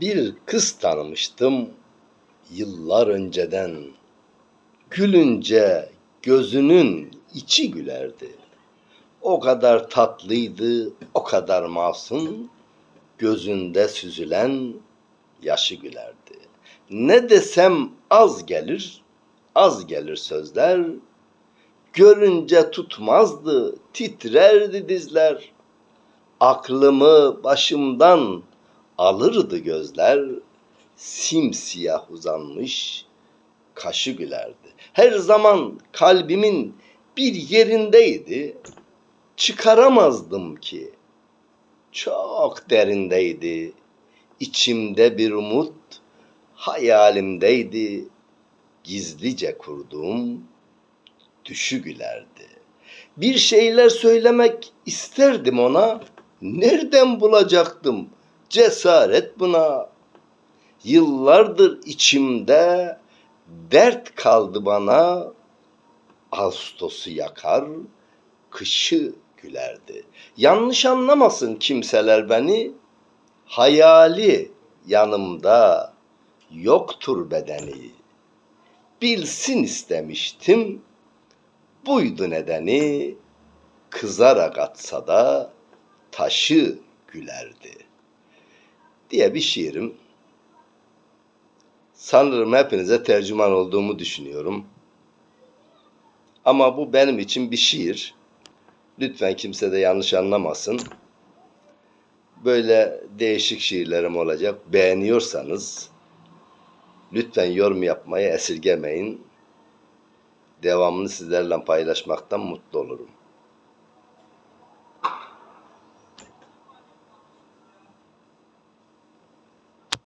Bir kız tanımıştım yıllar önceden. Gülünce gözünün içi gülerdi. O kadar tatlıydı, o kadar masum, gözünde süzülen yaşı gülerdi. Ne desem az gelir, az gelir sözler. Görünce tutmazdı, titrerdi dizler. Aklımı başımdan alırdı gözler. Simsiyah uzanmış, kaşı gülerdi. Her zaman kalbimin bir yerindeydi. Çıkaramazdım ki. Çok derindeydi. İçimde bir umut hayalimdeydi. Gizlice kurduğum düşü gülerdi. Bir şeyler söylemek isterdim ona. Nereden bulacaktım cesaret buna? Yıllardır içimde dert kaldı bana. Ağustos'u yakar, kışı gülerdi. Yanlış anlamasın kimseler beni. Hayali yanımda yoktur bedeni. Bilsin istemiştim, buydu nedeni. Kızarak atsa da taşı gülerdi. Diye bir şiirim. Sanırım hepinize tercüman olduğumu düşünüyorum. Ama bu benim için bir şiir. Lütfen kimse de yanlış anlamasın. Böyle değişik şiirlerim olacak. Beğeniyorsanız lütfen yorum yapmayı esirgemeyin. Devamını sizlerle paylaşmaktan mutlu olurum.